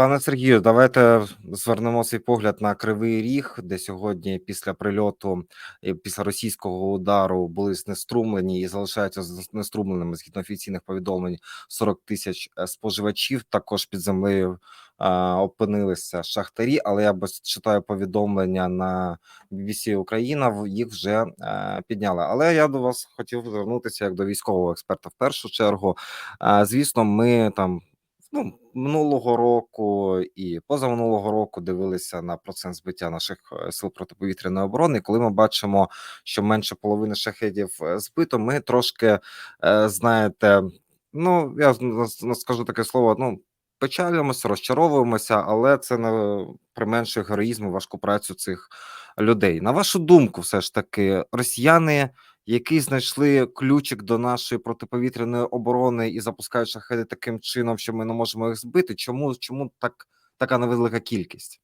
Пане Сергію, давайте звернемо свій погляд на Кривий Ріг, де сьогодні після прильоту, е, після російського удару були знеструмлені і залишаються знеструмленими згідно офіційних повідомлень 40 тисяч е, споживачів. Також під землею а, опинилися шахтарі, але я читаю повідомлення на BBC Україна, їх вже е, підняли. Але я до вас хотів звернутися як до військового експерта в першу чергу. Е, звісно, ми там ну, минулого року і позаминулого року дивилися на процент збиття наших е, сил протиповітряної оборони. Коли ми бачимо, що менше половини шахедів е, збито, ми трошки е, знаєте, ну я скажу таке слово, ну. Печалюємося, розчаровуємося, але це не применшує героїзм і важку працю цих людей. На вашу думку, все ж таки, росіяни які знайшли ключик до нашої протиповітряної оборони і запускають шахеди таким чином, що ми не можемо їх збити. Чому чому так така невелика кількість?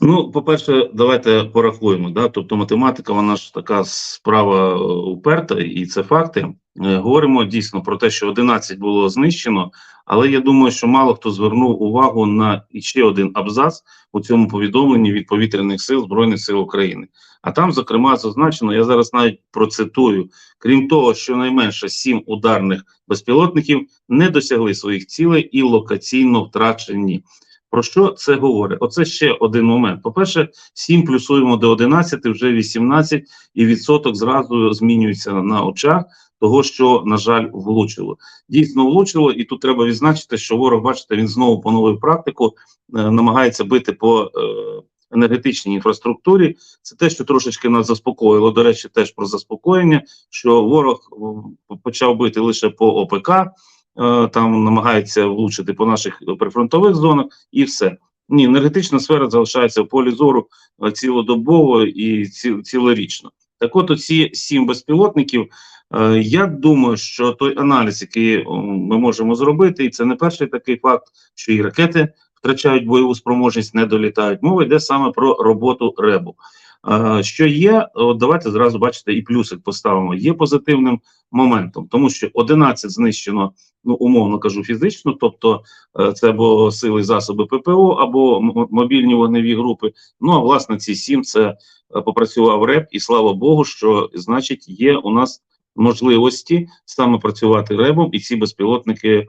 Ну, по-перше, давайте порахуємо. Да? Тобто математика, вона ж така справа е, уперта, і це факти. Е, Говоримо дійсно про те, що 11 було знищено, але я думаю, що мало хто звернув увагу на ще один абзац у цьому повідомленні від повітряних сил Збройних сил України. А там, зокрема, зазначено, я зараз навіть процитую: крім того, що найменше сім ударних безпілотників не досягли своїх цілей і локаційно втрачені. Про що це говорить? Оце ще один момент. По-перше, 7 плюсуємо до 11, вже 18, і відсоток зразу змінюється на очах того, що, на жаль, влучило. Дійсно влучило, і тут треба відзначити, що ворог, бачите, він знову поновив практику, е, намагається бити по е, енергетичній інфраструктурі. Це те, що трошечки нас заспокоїло. До речі, теж про заспокоєння, що ворог почав бити лише по ОПК. Е, там намагається влучити по наших прифронтових зонах, і все. Ні, енергетична сфера залишається в полі зору цілодобово і цілорічно. Так от оці сім безпілотників. е, Я думаю, що той аналіз, який ми можемо зробити, і це не перший такий факт, що і ракети втрачають бойову спроможність, не долітають. Мова йде саме про роботу РЕБу. Е, Що є, от давайте зразу бачите, і плюсик поставимо. Є позитивним моментом, тому що 11 знищено ну умовно кажу, фізично, тобто е, це або сили засоби ППО, або мобільні вогневі групи. Ну а власне ці сім це е, попрацював РЕП, і слава Богу, що значить є у нас можливості саме працювати ребом, і ці безпілотники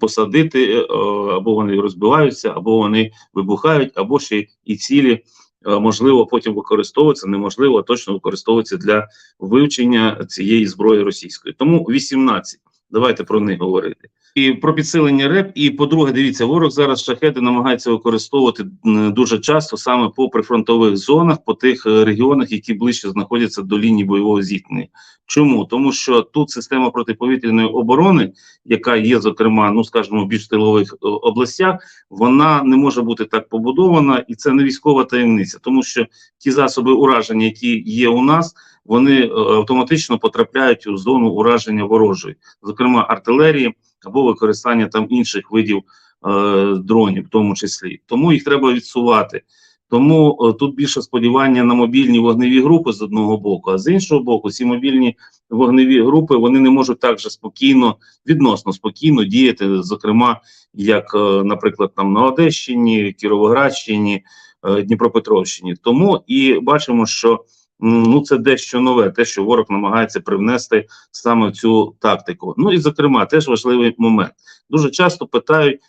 посадити, або вони розбиваються, або вони вибухають, або ще і цілі. Е, Можливо, потім використовується, неможливо, точно використовуватися для вивчення цієї зброї російської. Тому 18 Давайте про них говорити. І про підсилення РЕП. І по-друге, дивіться, ворог зараз шахеди намагається використовувати дуже часто саме по прифронтових зонах, по тих е, регіонах, які ближче знаходяться до лінії бойового зіткнення. Чому? Тому що тут система протиповітряної оборони, яка є, зокрема, ну скажімо, в більш тилових е, областях, вона не може бути так побудована, і це не військова таємниця, тому що ті засоби ураження, які є у нас, вони е, автоматично потрапляють у зону ураження ворожої, зокрема артилерії або використання там інших видів е, дронів, в тому числі. Тому їх треба відсувати. Тому е, тут більше сподівання на мобільні вогневі групи з одного боку, а з іншого боку, ці мобільні вогневі групи вони не можуть так же спокійно, відносно спокійно діяти, зокрема, як, е, наприклад, там на Одещині, Кіровоградщині, е, Дніпропетровщині. Тому і бачимо, що ну це дещо нове, те, що ворог намагається привнести саме цю тактику. Ну і зокрема, теж важливий момент. Дуже часто питають.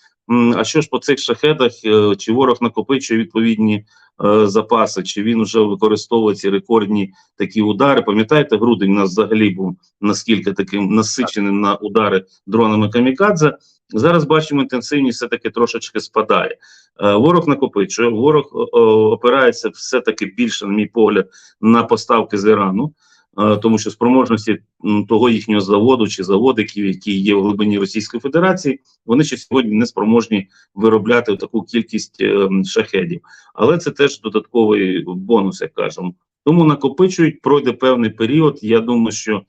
А що ж по цих шахедах, е, чи ворог накопичує відповідні е, запаси, чи він вже використовує ці рекордні такі удари? Пам'ятаєте, грудень у нас взагалі був наскільки таким насиченим на удари дронами камікадзе. Зараз бачимо, інтенсивність все таки трошечки спадає. Е, ворог накопичує, ворог опирається все таки більше, на мій погляд, на поставки з Ірану. Тому що спроможності того їхнього заводу чи заводиків, які є в глибині Російської Федерації, вони ще сьогодні не спроможні виробляти таку кількість е, шахедів. Але це теж додатковий бонус, як кажемо. Тому накопичують, пройде певний період. Я думаю, що е,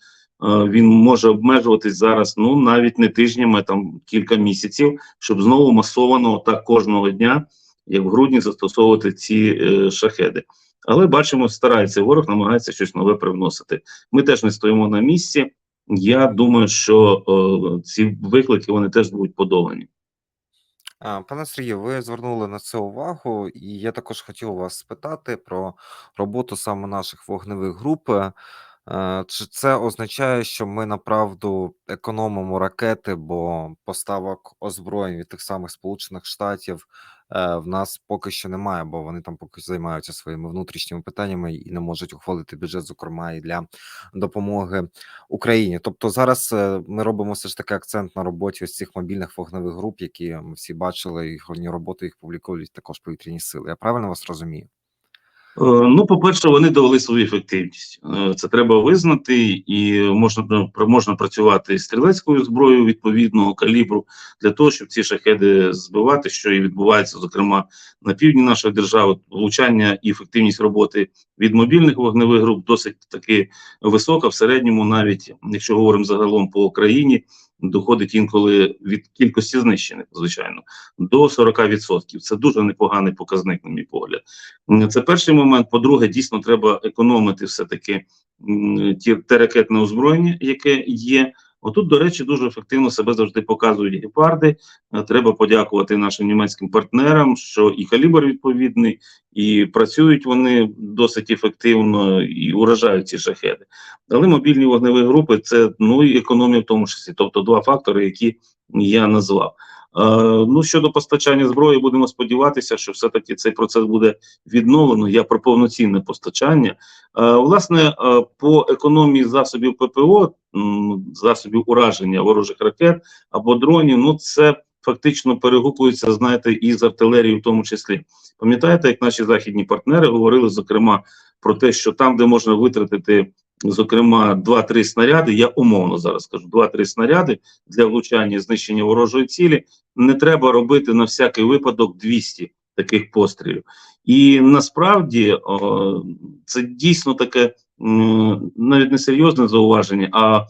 він може обмежуватись зараз, ну навіть не тижнями, а там кілька місяців, щоб знову масовано так кожного дня, як в грудні, застосовувати ці е, шахеди. Але бачимо, старається ворог, намагається щось нове привносити. Ми теж не стоїмо на місці. Я думаю, що е, ці виклики вони теж будуть подолані. Пане Сергію, ви звернули на це увагу, і я також хотів вас спитати про роботу саме наших вогневих груп. Е, Чи це означає, що ми направду економимо ракети, бо поставок озброєнь від тих самих Сполучених Штатів в нас поки що немає, бо вони там поки займаються своїми внутрішніми питаннями і не можуть ухвалити бюджет, зокрема і для допомоги Україні. Тобто зараз е, ми робимо все ж таки акцент на роботі ось цих мобільних вогневих груп, які ми всі бачили, і їхні роботи їх публікують також повітряні сили. Я правильно вас розумію? Е, Ну, по-перше, вони довели свою ефективність. Е, Це треба визнати, і можна пр- можна працювати з стрілецькою зброєю відповідного калібру для того, щоб ці шахеди збивати, що і відбувається, зокрема на півдні нашої держави. Влучання і ефективність роботи від мобільних вогневих груп досить таки висока. В середньому, навіть якщо говоримо загалом по країні, доходить інколи від кількості знищених, звичайно, до 40%. Це дуже непоганий показник, на мій погляд. Це перший момент. По-друге, дійсно треба економити все-таки ті те ракетне озброєння, яке є. Отут, до речі, дуже ефективно себе завжди показують гепарди. Е, Треба подякувати нашим німецьким партнерам, що і калібр відповідний, і працюють вони досить ефективно і уражають ці шахеди. Але мобільні вогневі групи це ну і економія в тому числі, тобто два фактори, які я назвав. Е, ну щодо постачання зброї, будемо сподіватися, що все-таки цей процес буде відновлено. Я про повноцінне постачання. Е, власне, по економії засобів ППО, засобів ураження ворожих ракет або дронів, ну це фактично перегукується, знаєте, і з артилерією в тому числі. Пам'ятаєте, як наші західні партнери говорили, зокрема, про те, що там, де можна витратити, зокрема, 2-3 снаряди, я умовно зараз кажу, 2-3 снаряди для влучання і знищення ворожої цілі, не треба робити на всякий випадок 200 таких пострілів. І насправді о, це дійсно таке навіть не серйозне зауваження, а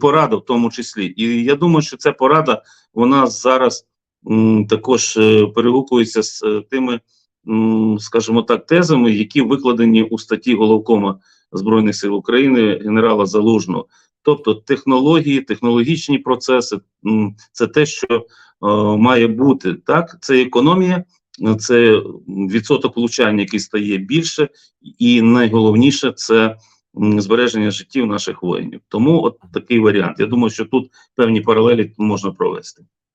порада в тому числі. І я думаю, що ця порада вона зараз також е, перегукується з е, тими, скажімо так, тезами, які викладені у статті головкома Збройних сил України генерала Залужного. Тобто технології, технологічні процеси це те, що е, має бути так. Це економія, це відсоток влучання, який стає більше, і найголовніше це збереження життів наших воїнів. Тому от такий варіант. Я думаю, що тут певні паралелі можна провести.